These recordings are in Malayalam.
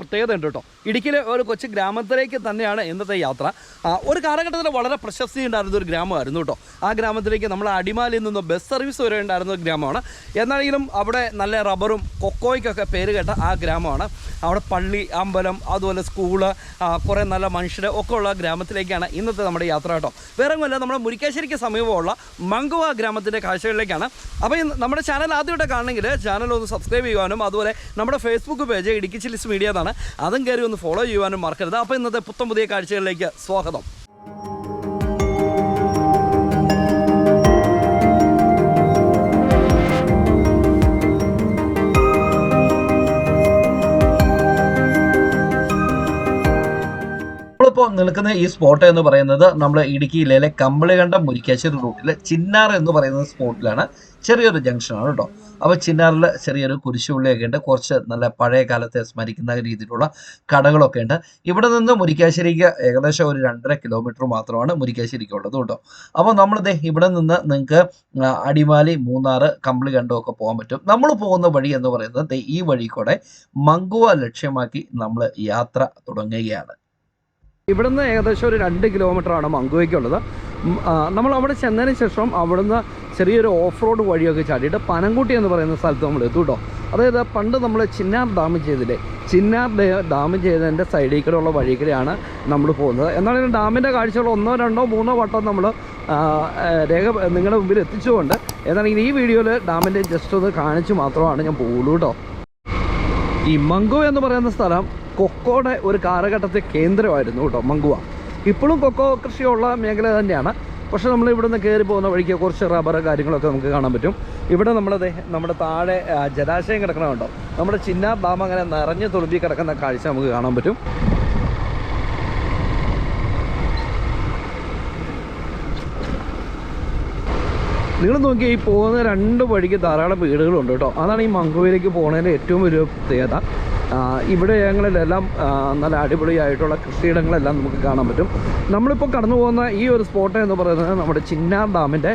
പ്രത്യേകത ഉണ്ട് കേട്ടോ. ഇടുക്കിയിലെ ഒരു കൊച്ചു ഗ്രാമത്തിലേക്ക് തന്നെയാണ് ഇന്നത്തെ യാത്ര. ഒരു കാലഘട്ടത്തിൽ വളരെ പ്രശസ്തി ഉണ്ടായിരുന്ന ഒരു ഗ്രാമമായിരുന്നു കേട്ടോ. ആ ഗ്രാമത്തിലേക്ക് നമ്മൾ അടിമാലിയിൽ നിന്ന് ബസ് സർവീസ് വരെ ഉണ്ടായിരുന്ന ഒരു ഗ്രാമമാണ്. എന്നാണെങ്കിലും അവിടെ നല്ല റബ്ബറും കൊക്കോയ്ക്കൊക്കെ പേര് കേട്ട ആ ഗ്രാമമാണ്. അവിടെ പള്ളി അമ്പലം അതുപോലെ സ്കൂൾ കുറേ നല്ല മനുഷ്യർ ഒക്കെ ഉള്ള ഗ്രാമത്തിലേക്കാണ് ഇന്നത്തെ നമ്മുടെ യാത്ര കേട്ടോ. വേറെ ഒന്നുമല്ല നമ്മുടെ മുരിക്കാശ്ശേരിക്ക് സമീപമുള്ള മങ്കുവ ഗ്രാമത്തിന്റെ കാഴ്ചകളിലേക്കാണ്. അപ്പോൾ നമ്മുടെ ചാനൽ ആദ്യമായിട്ട് കാണണമെങ്കിൽ ചാനൽ ഒന്ന് സബ്സ്ക്രൈബ് ചെയ്യുവാനും അതുപോലെ നമ്മുടെ Facebook page Idukki chillies media എന്നാണ്. അതും കയറി ഒന്ന് ഫോളോ ചെയ്യുവാനും മറക്കരുത്. അപ്പോൾ ഇന്നത്തെ പുത്തം പുതിയ കാഴ്ചകളിലേക്ക് സ്വാഗതം. നമ്മളിപ്പോൾ നിൽക്കുന്ന ഈ സ്പോട്ട് എന്ന് പറയുന്നത് നമ്മൾ ഇടുക്കിയിലെ കമ്പളികണ്ടം മുരിക്കാശ്ശേരി റൂട്ടിൽ ചിന്നാർ എന്ന് പറയുന്ന സ്പോട്ടിലാണ് ചെറിയൊരു ജംഗ്ഷനാണ് കേട്ടോ അപ്പോൾ ചിന്നാറിൽ ചെറിയൊരു കുരിശുപള്ളിയൊക്കെ ഉണ്ട്. കുറച്ച് നല്ല പഴയ കാലത്തെ സ്മരിക്കുന്ന രീതിയിലുള്ള കടകളൊക്കെ ഉണ്ട്. ഇവിടെ നിന്ന് മുരിക്കാശ്ശേരിക്ക് ഏകദേശം ഒരു രണ്ടര കിലോമീറ്റർ മാത്രമാണ് മുരിക്കാശ്ശേരിക്ക് ഉള്ളത് കേട്ടോ അപ്പോൾ നമ്മൾ ഇവിടെ നിന്ന് നിങ്ങൾക്ക് അടിമാലി മൂന്നാർ കമ്പളികണ്ടം ഒക്കെ പോകാൻ പറ്റും. നമ്മൾ പോകുന്ന വഴി എന്ന് പറയുന്നത് ഈ വഴി കൂടെ മങ്കുവ ലക്ഷ്യമാക്കി നമ്മൾ യാത്ര തുടങ്ങുകയാണ്. ഇവിടുന്ന് ഏകദേശം ഒരു രണ്ട് കിലോമീറ്ററാണ് മങ്കുവയ്ക്കുള്ളത്. നമ്മൾ അവിടെ ചെന്നതിന് ശേഷം അവിടുന്ന് ചെറിയൊരു ഓഫ് റോഡ് വഴിയൊക്കെ ചാടിയിട്ട് പനംകുട്ടി എന്ന് പറയുന്ന സ്ഥലത്ത് നമ്മൾ എത്തും കേട്ടോ അതായത് പണ്ട് നമ്മൾ ചിന്നാർ ഡാം ചെയ്തില്ലേ ചിന്നാർ ഡേ- ചെയ്തതിന്റെ സൈഡിൽ കൂടെ ഉള്ള വഴി കൂടെയാണ് നമ്മൾ പോകുന്നത്. എന്നാലും ഡാമിന്റെ കാഴ്ചകൾ ഒന്നോ രണ്ടോ മൂന്നോ വട്ടം നമ്മൾ രേഖ നിങ്ങളുടെ മുമ്പിൽ എത്തിച്ചുകൊണ്ട് ഏതാണെങ്കിൽ ഈ വീഡിയോയിൽ ഡാമിന്റെ ജസ്റ്റ് ഒന്ന് കാണിച്ച് മാത്രമാണ് ഞാൻ പോകുള്ളൂ കേട്ടോ ഈ മംഗോ എന്ന് പറയുന്ന സ്ഥലം കൊക്കോയുടെ ഒരു കാലഘട്ടത്തെ കേന്ദ്രമായിരുന്നു കേട്ടോ മങ്കുവ. ഇപ്പോഴും കൊക്കോ കൃഷിയുള്ള മേഖല തന്നെയാണ്. പക്ഷെ നമ്മൾ ഇവിടെ നിന്ന് കയറി പോകുന്ന വഴിക്ക് കുറച്ച് റബ്ബർ കാര്യങ്ങളൊക്കെ നമുക്ക് കാണാൻ പറ്റും. ഇവിടെ നമ്മളത് നമ്മുടെ താഴെ ജലാശയം കിടക്കണമുണ്ടോ നമ്മുടെ ചിന്ന ഡാം അങ്ങനെ നിറഞ്ഞ് തുളുമ്പി കിടക്കുന്ന കാഴ്ച നമുക്ക് കാണാൻ പറ്റും. നിങ്ങൾ നോക്കി ഈ പോകുന്ന രണ്ട് വഴിക്ക് ധാരാളം വീടുകളുണ്ട് കേട്ടോ. അതാണ് ഈ മങ്കുവയിലേക്ക് പോകുന്നതിന്റെ ഏറ്റവും വലിയ പ്രത്യേകത. ഇവിടെ ഞങ്ങളിലെല്ലാം ആ, നല്ല അടിപൊളിയായിട്ടുള്ള കൃഷിയിടങ്ങളെല്ലാം നമുക്ക് കാണാൻ പറ്റും. നമ്മളിപ്പോൾ കടന്നു പോകുന്ന ഈ ഒരു സ്പോട്ട് എന്ന് പറയുന്നത് നമ്മുടെ ചിന്നാർ ഡാമിന്റെ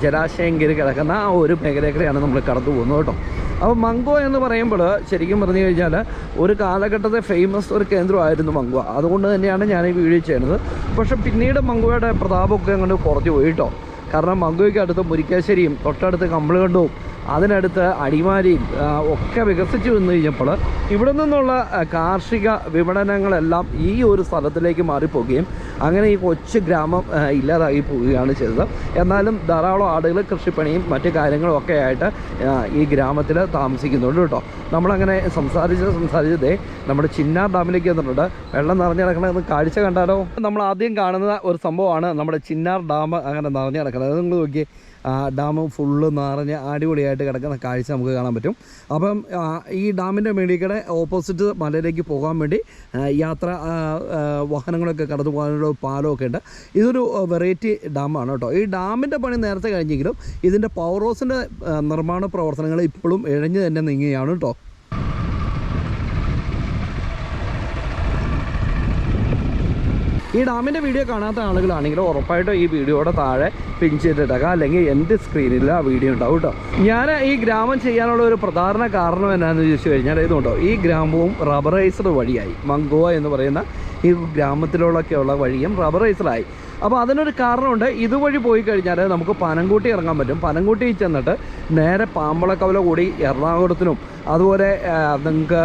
ജലാശയം കയറി കിടക്കുന്ന ആ ഒരു മേഖലയിലേക്കാണ് നമ്മൾ കടന്നു പോകുന്നത് കേട്ടോ. അപ്പോൾ മംഗോ എന്ന് പറയുമ്പോൾ ശരിക്കും പറഞ്ഞു കഴിഞ്ഞാൽ ഒരു കാലഘട്ടത്തെ ഫേമസ് ഒരു കേന്ദ്രമായിരുന്നു മംഗോ അതുകൊണ്ട് തന്നെയാണ് ഞാൻ ഈ വീഡിയോ ചെയ്യുന്നത്. പക്ഷേ പിന്നീട് മംഗോയുടെ പ്രതാപമൊക്കെ അങ്ങോട്ട് കുറഞ്ഞു പോയിട്ടോ കാരണം മംഗോയ്ക്ക് അടുത്ത് മുരിക്കാശ്ശേരിയും തൊട്ടടുത്ത് കമ്പളുകണ്ടവും അതിനടുത്ത് അടിമാലിയും ആ, ഒക്കെ വികസിച്ചു വന്നു കഴിഞ്ഞപ്പോൾ ഇവിടെ നിന്നുള്ള കാർഷിക വിപണനങ്ങളെല്ലാം ഈ ഒരു സ്ഥലത്തിലേക്ക് മാറിപ്പോവുകയും അങ്ങനെ ഈ കൊച്ചു ഗ്രാമം ഇല്ലാതായി പോവുകയാണ് ചെയ്തത്. എന്നാലും ധാരാളം ആളുകൾ കൃഷിപ്പണിയും മറ്റു കാര്യങ്ങളും ഒക്കെ ആയിട്ട് ഈ ഗ്രാമത്തിൽ താമസിക്കുന്നുണ്ട് കേട്ടോ. നമ്മളങ്ങനെ സംസാരിച്ച് സംസാരിച്ചതേ നമ്മുടെ ചിന്നാർ ഡാമിലേക്ക് വന്നിട്ടുണ്ട്. വെള്ളം നിറഞ്ഞു കിടക്കണമെന്ന് കാഴ്ച കണ്ടാലോ? നമ്മൾ ആദ്യം കാണുന്ന ഒരു സംഭവമാണ് നമ്മുടെ ചിന്നാർ ഡാം അങ്ങനെ നിറഞ്ഞു കിടക്കുന്നത്. നിങ്ങൾ നോക്കി ഡാം ഫുള്ള് നിറഞ്ഞ് അടിപൊളിയായിട്ട് കിടക്കുന്ന കാഴ്ച നമുക്ക് കാണാൻ പറ്റും. അപ്പം ഈ ഡാമിന്റെ മേടിക്കടെ ഓപ്പോസിറ്റ് മലയിലേക്ക് പോകാൻ വേണ്ടി യാത്ര ആ, ആ, വാഹനങ്ങളൊക്കെ കടന്നു പോകാനുള്ള പാലമൊക്കെ ഉണ്ട്. ഇതൊരു വെറൈറ്റി ഡാമാണ് കേട്ടോ. ഈ ഡാമിന്റെ പണി നേരത്തെ കഴിഞ്ഞെങ്കിലും ഇതിന്റെ പവർ ഹൗസിന്റെ നിർമ്മാണ പ്രവർത്തനങ്ങൾ ഇപ്പോഴും ഇഴഞ്ഞു തന്നെ നീങ്ങുകയാണ് കേട്ടോ. ഈ ഡാമിന്റെ വീഡിയോ കാണാത്ത ആളുകളാണെങ്കിൽ ഉറപ്പായിട്ടും ഈ വീഡിയോയുടെ താഴെ പിൻ ചെയ്തിട്ടേക്കാം. അല്ലെങ്കിൽ എന്റെ സ്ക്രീനിൽ ആ വീഡിയോ ഉണ്ടാവും കേട്ടോ ഞാൻ ഈ ഗ്രാമം ചെയ്യാനുള്ള ഒരു പ്രധാന കാരണം എന്നാന്ന് ചോദിച്ചു കഴിഞ്ഞാൽ ഇതുണ്ടോ ഈ ഗ്രാമവും റബ്ബറൈസർ വഴിയായി. മംഗോവ എന്ന് പറയുന്ന ഈ ഗ്രാമത്തിലുള്ളൊക്കെയുള്ള വഴിയും റബ്ബറൈസറായി അപ്പോൾ അതിനൊരു കാരണമുണ്ട്. ഇതുവഴി പോയി കഴിഞ്ഞാൽ നമുക്ക് പനംകൂട്ടി ഇറങ്ങാൻ പറ്റും. പനംകൂട്ടി ചെന്നിട്ട് നേരെ പാമ്പളക്കവല കൂടി എറണാകുളത്തിനും അതുപോലെ നിങ്ങൾക്ക്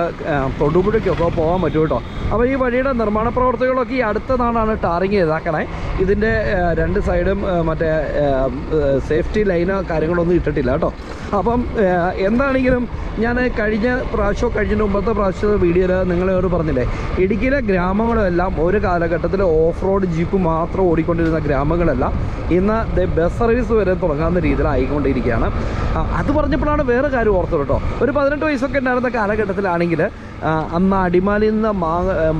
തൊടുപുഴയ്ക്കൊക്കെ പോകാൻ പറ്റും കേട്ടോ അപ്പോൾ ഈ വഴിയുടെ നിർമ്മാണ പ്രവർത്തികളൊക്കെ ഈ അടുത്ത നാളാണ് ടാറിങ് ചെയ്താക്കണേ. ഇതിന്റെ രണ്ട് സൈഡും മറ്റേ സേഫ്റ്റി ലൈനോ കാര്യങ്ങളൊന്നും ഇട്ടിട്ടില്ല കേട്ടോ. അപ്പം എന്താണെങ്കിലും ഞാൻ കഴിഞ്ഞ പ്രാവശ്യം കഴിഞ്ഞ മുമ്പത്തെ പ്രാവശ്യത്തെ വീഡിയോയിൽ നിങ്ങളോട് പറഞ്ഞില്ലേ ഇടുക്കിയിലെ ഗ്രാമങ്ങളെല്ലാം ഒരു കാലഘട്ടത്തിൽ ഓഫ് റോഡ് ജീപ്പ് മാത്രം ഓടിക്കൊണ്ടിരുന്ന ഗ്രാമങ്ങളെല്ലാം ഇന്ന് ബസ് സർവീസ് വരെ തുടങ്ങാവുന്ന രീതിയിലായിക്കൊണ്ടിരിക്കുകയാണ്. അത് പറഞ്ഞപ്പോഴാണ് വേറെ കാര്യം ഓർത്തത് കേട്ടോ. ഒരു പതിനെട്ട് വയസ്സൊക്കെ ഉണ്ടായിരുന്ന കാലഘട്ടത്തിലാണെങ്കിൽ അന്ന് അടിമാലിയിൽ നിന്ന്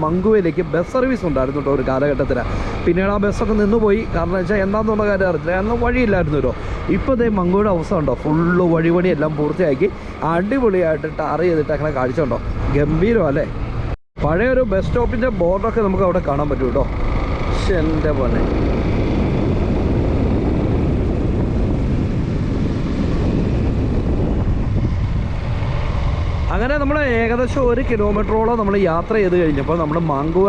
മങ്കുവയിലേക്ക് ബസ് സർവീസ് ഉണ്ടായിരുന്നു കേട്ടോ ഒരു കാലഘട്ടത്തിൽ പിന്നീട് ആ ബസ്സൊക്കെ നിന്നുപോയി. കാരണം വെച്ചാൽ എന്താണെന്നുള്ള കാര്യം അറിയില്ല അന്ന് വഴിയില്ലായിരുന്നല്ലോ ഇപ്പോൾ ഇതേ മങ്കുവയുടെ അവസ്ഥ ഉണ്ടോ ഫുള്ള് വഴിപണി എല്ലാം പൂർത്തിയാക്കി. അടിപൊളിയായിട്ട് ടാർ ചെയ്തിട്ട് അങ്ങനെ കാഴ്ച ഉണ്ടോ ഗംഭീരം അല്ലേ? പഴയ ഒരു ബസ് സ്റ്റോപ്പിന്റെ ബോർഡൊക്കെ നമുക്ക് അവിടെ കാണാൻ പറ്റും കേട്ടോ. എന്റെ പോലെ അങ്ങനെ നമ്മൾ ഏകദേശം ഒരു കിലോമീറ്ററോളം നമ്മൾ യാത്ര ചെയ്ത് കഴിഞ്ഞപ്പോൾ നമ്മൾ മാങ്കുവ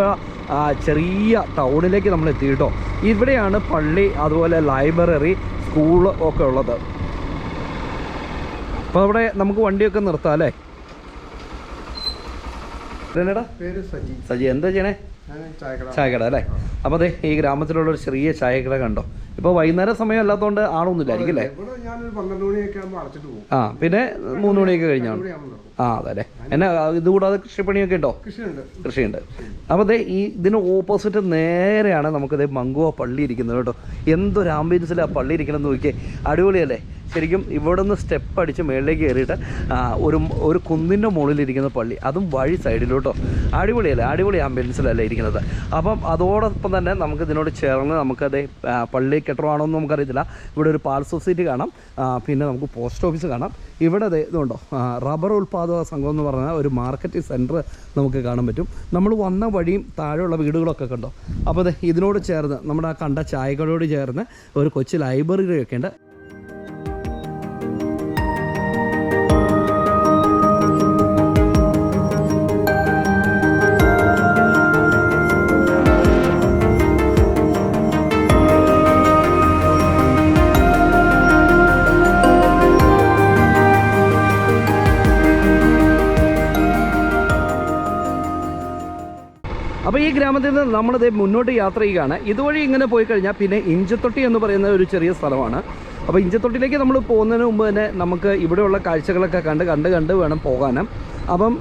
ചെറിയ ടൗണിലേക്ക് നമ്മൾ എത്തി കേട്ടോ. ഇവിടെയാണ് പള്ളി അതുപോലെ ലൈബ്രറി സ്കൂൾ ഒക്കെ ഉള്ളത്. അപ്പോൾ അവിടെ നമുക്ക് വണ്ടിയൊക്കെ നിർത്താം അല്ലേ? സജി. എന്താ ചെയ്യണേ? ചായക്കട. അല്ലേ? അപ്പോൾ അതെ ഈ ഗ്രാമത്തിലുള്ള ഒരു ചെറിയ ചായക്കട കണ്ടോ? ഇപ്പോൾ വൈകുന്നേരം സമയം അല്ലാത്തതുകൊണ്ട് അല്ലേ ആകുമ്പോൾ അടച്ചിട്ട് പോകും. ആ പിന്നെ മൂന്ന് മണിയൊക്കെ കഴിഞ്ഞാണ് ആ അതെ. എന്നെ ഇത് ഇതുകൂടാതെ കൃഷിപ്പണിയൊക്കെ ഉണ്ടോ? കൃഷിയുണ്ട്. കൃഷിയുണ്ട്. അപ്പോൾ ദേ ഈ ഇതിന് ഓപ്പോസിറ്റ് നേരെയാണ് നമുക്കിത് മങ്കുവ പള്ളി ഇരിക്കുന്നത് കേട്ടോ. എന്തൊരു ആംബിയൻസിലാണ് പള്ളി ഇരിക്കണമെന്ന് നോക്കിയേ. അടിപൊളിയല്ലേ? ശരിക്കും ഇവിടെ നിന്ന് സ്റ്റെപ്പ് അടിച്ച് മേളിലേക്ക് കയറിയിട്ട് ഒരു ഒരു കുന്നിന്റെ മുകളിലിരിക്കുന്ന പള്ളി. അതും വഴി സൈഡിലോട്ടോ. അടിപൊളിയല്ലേ? അടിപൊളി ആംബിയൻസിലല്ലേ ഇരിക്കുന്നത്. അപ്പം അതോടൊപ്പം തന്നെ നമുക്ക് ഇതിനോട് ചേർന്ന് നമുക്കത് പള്ളി കെട്ടറമാണോ എന്ന് നമുക്കറിയത്തില്ല. ഇവിടെ ഒരു പാൽ സൊസൈറ്റി കാണാം. പിന്നെ നമുക്ക് പോസ്റ്റ് ഓഫീസ് കാണാം. ഇവിടെ ഇതുണ്ടോ? റബ്ബർ ഉൽപ്പാദക സംഘം എന്ന് പറഞ്ഞാൽ ഒരു മാർക്കറ്റ് സെന്റർ നമുക്ക് കാണാൻ പറ്റും. നമ്മൾ വന്ന വഴിയും താഴെയുള്ള വീടുകളൊക്കെ കണ്ടോ? അപ്പോൾ അതെ ഇതിനോട് ചേർന്ന് നമ്മുടെ ആ കണ്ട ചായകളോട് ചേർന്ന് ഒരു കൊച്ചു ലൈബ്രറിയൊക്കെ ഉണ്ട്. അപ്പോൾ ഈ ഗ്രാമത്തിൽ നിന്ന് നമ്മളിത് മുന്നോട്ട് യാത്ര ചെയ്യുകയാണ്. ഇതുവഴി ഇങ്ങനെ പോയി കഴിഞ്ഞാൽ പിന്നെ ഇഞ്ചത്തൊട്ടി എന്ന് പറയുന്ന ഒരു ചെറിയ സ്ഥലമാണ്. അപ്പോൾ ഇഞ്ചത്തൊട്ടിലേക്ക് നമ്മൾ പോകുന്നതിന് മുമ്പ് തന്നെ നമുക്ക് ഇവിടെയുള്ള കാഴ്ചകളൊക്കെ കണ്ട് കണ്ട് കണ്ട് വേണം പോകാനും. അപ്പം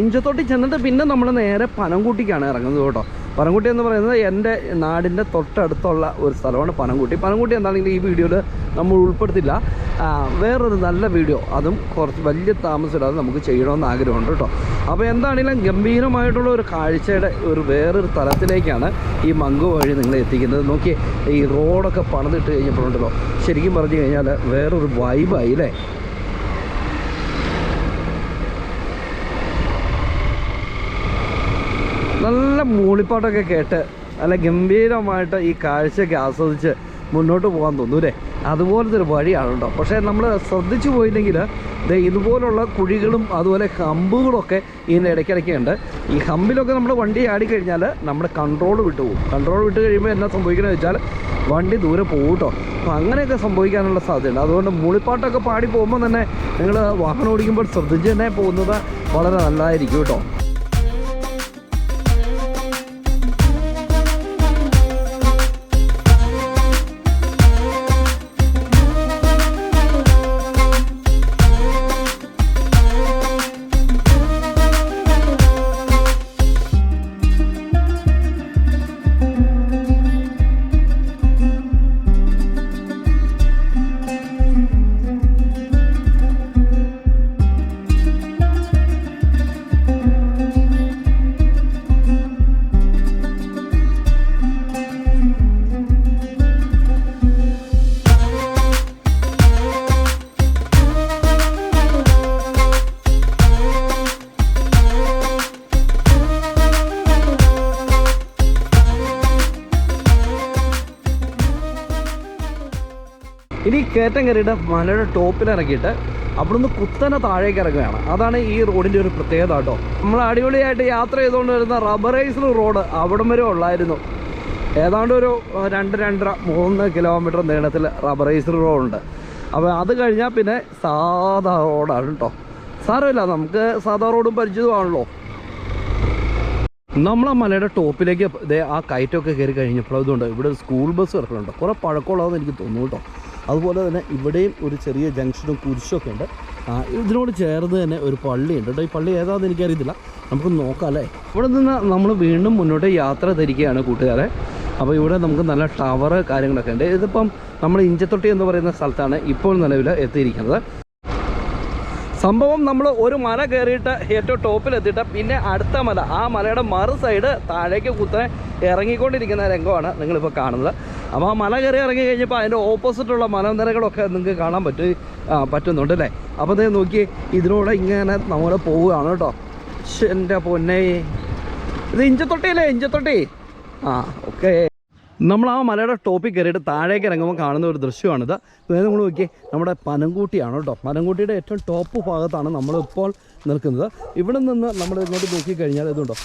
ഇഞ്ചത്തൊട്ടി ചെന്നിട്ട് പിന്നെ നമ്മൾ നേരെ പനംകൂട്ടിക്കാണ് ഇറങ്ങുന്നത് കേട്ടോ. പനംകുട്ടി എന്ന് പറയുന്നത് എന്റെ നാടിന്റെ തൊട്ടടുത്തുള്ള ഒരു സ്ഥലമാണ് പനംകുട്ടി. പനംകുട്ടി എന്താണെങ്കിൽ ഈ വീഡിയോയിൽ നമ്മൾ ഉൾപ്പെടുത്തില്ല. വേറൊരു നല്ല വീഡിയോ. അതും കുറച്ച് വലിയ താമസമില്ലാതെ നമുക്ക് ചെയ്യണമെന്ന് ആഗ്രഹമുണ്ട് കേട്ടോ. അപ്പോൾ എന്താണെങ്കിലും ഗംഭീരമായിട്ടുള്ള ഒരു കാഴ്ചയുടെ ഒരു വേറൊരു തലത്തിലേക്കാണ് ഈ മങ്കു വഴി നിങ്ങളെ എത്തിക്കുന്നത്. നോക്കി ഈ റോഡൊക്കെ പണിതിട്ട് കഴിഞ്ഞപ്പോഴുണ്ടല്ലോ. ശരിക്കും പറഞ്ഞു കഴിഞ്ഞാൽ വേറൊരു വൈബായി അല്ലേ? നല്ല മൂളിപ്പാട്ടൊക്കെ കേട്ട് നല്ല ഗംഭീരമായിട്ട് ഈ കാഴ്ചയൊക്കെ ആസ്വദിച്ച് മുന്നോട്ട് പോകാൻ തോന്നും അല്ലേ അതുപോലത്തെ ഒരു വഴിയാണ് കേട്ടോ പക്ഷേ നമ്മൾ ശ്രദ്ധിച്ചു പോയില്ലെങ്കിൽ ഇതുപോലുള്ള കുഴികളും അതുപോലെ ഹമ്പുകളൊക്കെ ഇതിന്റെ ഇടയ്ക്കിടയ്ക്ക് ഉണ്ട് ഈ ഹമ്പിലൊക്കെ നമ്മൾ വണ്ടി ആടിക്കഴിഞ്ഞാൽ നമ്മുടെ കൺട്രോൾ വിട്ടു പോകും. കൺട്രോൾ വിട്ട് കഴിയുമ്പോൾ എന്നാ സംഭവിക്കണമെന്ന് വെച്ചാൽ വണ്ടി ദൂരെ പോകും കേട്ടോ. അപ്പോൾ അങ്ങനെയൊക്കെ സംഭവിക്കാനുള്ള സാധ്യതയുണ്ട്. അതുകൊണ്ട് മൂളിപ്പാട്ടൊക്കെ പാടി പോകുമ്പോൾ തന്നെ നിങ്ങൾ വാഹനം ഓടിക്കുമ്പോൾ ശ്രദ്ധിച്ച് തന്നെ പോകുന്നത് വളരെ നല്ലതായിരിക്കും കേട്ടോ. ഇനി കയറ്റം കയറിയിട്ട് മലയുടെ ടോപ്പിൽ ഇറങ്ങിയിട്ട് നിന്ന് കുത്തനെ താഴേക്ക് ഇറങ്ങുകയാണ്. അതാണ് ഈ റോഡിന്റെ ഒരു പ്രത്യേകത കേട്ടോ. നമ്മൾ അടിപൊളിയായിട്ട് യാത്ര ചെയ്തുകൊണ്ട് വരുന്ന റബ്ബറൈസ്ഡ് റോഡ് അവിടം വരെ ഉള്ളായിരുന്നു. ഏതാണ്ട് ഒരു രണ്ട് രണ്ടര മൂന്ന് കിലോമീറ്റർ നീളത്തിൽ റബ്ബറൈസ്ഡ് റോഡുണ്ട്. അപ്പോൾ അത് കഴിഞ്ഞാൽ പിന്നെ സാധാ റോഡാണ് കേട്ടോ. സാരമില്ല നമുക്ക് സാധാ റോഡും പരിചിതമാണല്ലോ. നമ്മളെ മലയുടെ ടോപ്പിലേക്ക് ആ കയറ്റമൊക്കെ കയറി കഴിഞ്ഞപ്പോൾ ഇതുണ്ട് ഇവിടെ സ്കൂൾ ബസ് കിടക്കുന്നുണ്ട് കുറേ പഴക്കമുള്ളതെന്ന് എനിക്ക് തോന്നുന്നു കേട്ടോ. അതുപോലെ തന്നെ ഇവിടെയും ഒരു ചെറിയ ജംഗ്ഷനും കുരിശൊക്കെ ഉണ്ട്. ഇതിനോട് ചേർന്ന് തന്നെ ഒരു പള്ളിയുണ്ട് കേട്ടോ. ഈ പള്ളി ഏതാണെന്ന് എനിക്കറിയത്തില്ല. നമുക്ക് നോക്കാം അല്ലേ? ഇവിടെ നിന്ന് നമ്മൾ വീണ്ടും മുന്നോട്ട് യാത്ര തിരിക്കുകയാണ് കൂട്ടുകാരെ. അപ്പോൾ ഇവിടെ നമുക്ക് നല്ല ടവർ കാര്യങ്ങളൊക്കെ ഉണ്ട്. ഇതിപ്പം നമ്മൾ ഇഞ്ചത്തൊട്ടി എന്ന് പറയുന്ന സ്ഥലത്താണ് ഇപ്പോൾ നിലവിൽ എത്തിയിരിക്കുന്നത്. സംഭവം നമ്മൾ ഒരു മല കയറിയിട്ട് ഏറ്റവും ടോപ്പിലെത്തിയിട്ട് പിന്നെ അടുത്ത മല ആ മലയുടെ മറു സൈഡ് താഴേക്ക് കുത്തനെ ഇറങ്ങിക്കൊണ്ടിരിക്കുന്ന രംഗമാണ് നിങ്ങളിപ്പോൾ കാണുന്നത്. അപ്പോൾ ആ മല കയറി ഇറങ്ങി കഴിഞ്ഞപ്പോൾ അതിന്റെ ഓപ്പോസിറ്റുള്ള മലനിരകളൊക്കെ നിങ്ങൾക്ക് കാണാൻ പറ്റും പറ്റുന്നുണ്ട് അല്ലേ? അപ്പോൾ അതേ നോക്കി ഇതിലൂടെ ഇങ്ങനെ നമ്മൾ പോവുകയാണ് കേട്ടോ. എന്റെ പൊന്നെ. ഇത് ഇഞ്ചത്തൊട്ടി അല്ലേ ഇഞ്ചത്തൊട്ടി? ആ ഓക്കെ. നമ്മൾ ആ മലയുടെ ടോപ്പിൽ കയറിയിട്ട് താഴേക്ക് ഇറങ്ങുമ്പോൾ കാണുന്ന ഒരു ദൃശ്യമാണിത്. അതായത് നമ്മൾ നോക്കിയേ നമ്മുടെ പനംകൂട്ടിയാണ് കേട്ടോ. പനംകൂട്ടിയുടെ ഏറ്റവും ടോപ്പ് ഭാഗത്താണ് നമ്മളിപ്പോൾ നിൽക്കുന്നത്. ഇവിടെ നിന്ന് നമ്മൾ ഇങ്ങോട്ട് നോക്കിക്കഴിഞ്ഞാൽ ഇതുണ്ടോ?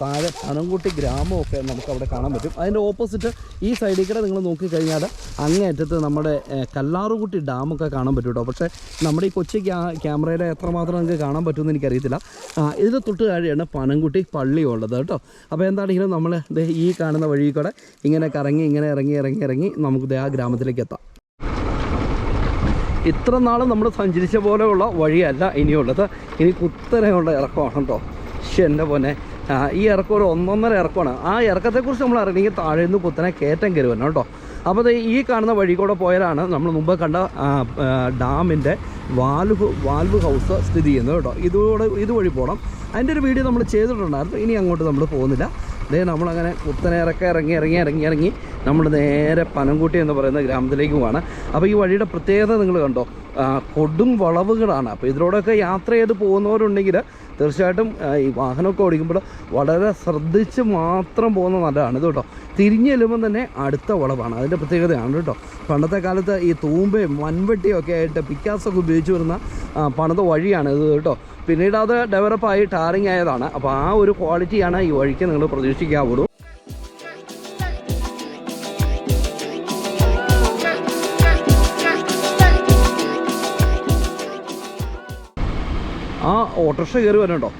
താഴെ പനംകുട്ടി ഗ്രാമമൊക്കെ നമുക്ക് അവിടെ കാണാൻ പറ്റും. അതിന്റെ ഓപ്പോസിറ്റ് ഈ സൈഡിൽ കൂടെ നിങ്ങൾ നോക്കിക്കഴിഞ്ഞാൽ അങ്ങേയറ്റത്ത് നമ്മുടെ കല്ലാറുകുട്ടി ഡാമൊക്കെ കാണാൻ പറ്റും കേട്ടോ. പക്ഷേ നമ്മുടെ ഈ കൊച്ചി ക്യാ ക്യാമറയിൽ എത്രമാത്രം നിങ്ങൾക്ക് കാണാൻ പറ്റുമെന്ന് എനിക്കറിയത്തില്ല. ഇതിന് തൊട്ട് താഴെയാണ് പനംകുട്ടി പള്ളി ഉള്ളത് കേട്ടോ. അപ്പോൾ എന്താണെങ്കിലും നമ്മൾ ഈ കാണുന്ന വഴി കൂടെ ഇങ്ങനെ കറങ്ങി ഇങ്ങനെ ഇറങ്ങി ഇറങ്ങി ഇറങ്ങി നമുക്ക് ആ ഗ്രാമത്തിലേക്ക് എത്താം. ഇത്ര നാൾ നമ്മൾ സഞ്ചരിച്ച പോലെയുള്ള വഴിയല്ല ഇനിയുള്ളത്. ഇനി കുത്തനെയുള്ള ഇറക്കമാണ് കേട്ടോ പക്ഷെ എന്റെ പോന്നെ. ഈ ഇറക്കം ഒരു ഒന്നൊന്നര ഇറക്കമാണ്. ആ ഇറക്കത്തെക്കുറിച്ച് നമ്മൾ അറിയണമെങ്കിൽ താഴെ നിന്ന് കുത്തനെ കയറ്റം കയറി കേട്ടോ അപ്പോൾ ഈ കാണുന്ന വഴി കൂടെ പോയാലാണ് നമ്മൾ മുമ്പ് കണ്ട ഡാമിന്റെ വാൽവ് വാൽവ് ഹൗസ് സ്ഥിതി ചെയ്യുന്നത് കേട്ടോ ഇതോടെ ഇതുവഴി പോകണം അതിന്റെ ഒരു വീഡിയോ നമ്മൾ ചെയ്തിട്ടുണ്ടായിരുന്നു. ഇനി അങ്ങോട്ട് നമ്മൾ പോകുന്നില്ല. ദേ നമ്മളങ്ങനെ കുത്തനേറൊക്കെ ഇറങ്ങി ഇറങ്ങി ഇറങ്ങി ഇറങ്ങി നമ്മൾ നേരെ പനംകുട്ടി എന്ന് പറയുന്ന ഗ്രാമത്തിലേക്ക് പോവാണ്. അപ്പോൾ ഈ വഴിയുടെ പ്രത്യേകത നിങ്ങൾ കണ്ടോ? കൊടും വളവുകളാണ്. അപ്പോൾ ഇതിലൂടെയൊക്കെ യാത്ര ചെയ്ത് പോകുന്നവരുണ്ടെങ്കിൽ തീർച്ചയായിട്ടും ഈ വാഹനമൊക്കെ ഓടിക്കുമ്പോൾ വളരെ ശ്രദ്ധിച്ച് മാത്രം പോകുന്ന നല്ലതാണ് ഇത് കേട്ടോ. തിരിഞ്ഞ് ചെല്ലുമ്പോൾ തന്നെ അടുത്ത വളവാണ്. അതിന്റെ പ്രത്യേകതയാണ് കേട്ടോ. പണ്ടത്തെ കാലത്ത് ഈ തൂമ്പയും മൺവെട്ടിയും ഒക്കെ ആയിട്ട് പിക്കാസൊക്കെ ഉപയോഗിച്ച് വരുന്ന പണിത വഴിയാണ് ഇത് കേട്ടോ. പിന്നീട് അത് ഡെവലപ്പായി ടാറിങ് ആയതാണ്. അപ്പോൾ ആ ഒരു ക്വാളിറ്റിയാണ് ഈ വഴിക്ക് നിങ്ങൾ പ്രതീക്ഷിക്കാവുള്ളൂ. ആ ഓട്ടോറിക്ഷ കയറി വരുന്നുണ്ടോ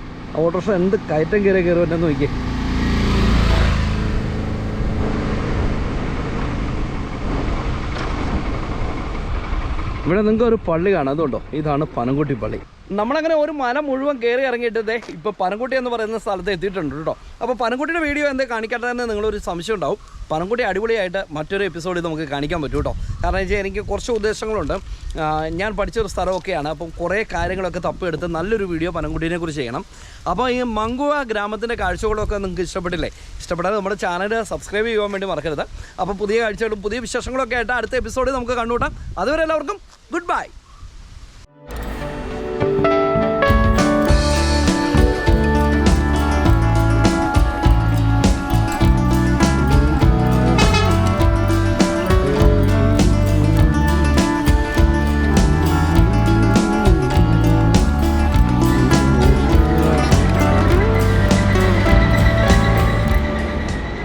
ഓട്ടോറിക്ഷ എന്ത് കയറ്റം കയറി കയറി വരുന്നെന്ന് നോക്കിയേ. ഇവിടെ നിങ്ങൾക്ക് ഒരു പള്ളി കാണാം. അതുകൊണ്ടോ ഇതാണ് പനംകുട്ടി പള്ളി. നമ്മളങ്ങനെ ഒരു മല മുഴുവൻ കയറി ഇറങ്ങിയിട്ടതേ ഇപ്പോൾ പനംകുട്ടി എന്ന് പറയുന്ന സ്ഥലത്ത് എത്തിയിട്ടുണ്ട് കേട്ടോ. അപ്പോൾ പനംകുട്ടിയുടെ വീഡിയോ എന്തേ കാണിക്കട്ടെ എന്ന് നിങ്ങളൊരു സംശയം ഉണ്ടാവും. പനംകുട്ടി അടിപൊളിയായിട്ട് മറ്റൊരു എപ്പിസോഡിൽ നമുക്ക് കാണിക്കാൻ പറ്റും കേട്ടോ. കാരണം വെച്ചാൽ എനിക്ക് കുറച്ച് ഉദ്ദേശങ്ങളുണ്ട്. ഞാൻ പഠിച്ചൊരു സ്ഥലമൊക്കെയാണ്. അപ്പം കുറേ കാര്യങ്ങളൊക്കെ തപ്പിയെടുത്ത് നല്ലൊരു വീഡിയോ പനംകുട്ടീനെ കുറിച്ച് ചെയ്യണം. അപ്പോൾ ഈ മങ്കുവ ഗ്രാമത്തിന്റെ കാഴ്ചകളൊക്കെ നിങ്ങൾക്ക് ഇഷ്ടപ്പെട്ടില്ലേ? ഇഷ്ടപ്പെടാതെ നമ്മുടെ ചാനൽ സബ്സ്ക്രൈബ് ചെയ്യാൻ വേണ്ടി മറക്കരുത്. അപ്പോൾ പുതിയ കാഴ്ചകളും പുതിയ വിശേഷങ്ങളൊക്കെ ആയിട്ട് അടുത്ത എപ്പിസോഡിൽ നമുക്ക് കണ്ടുകൂട്ടാം അതുവരെ എല്ലാവർക്കും ഗുഡ് ബൈ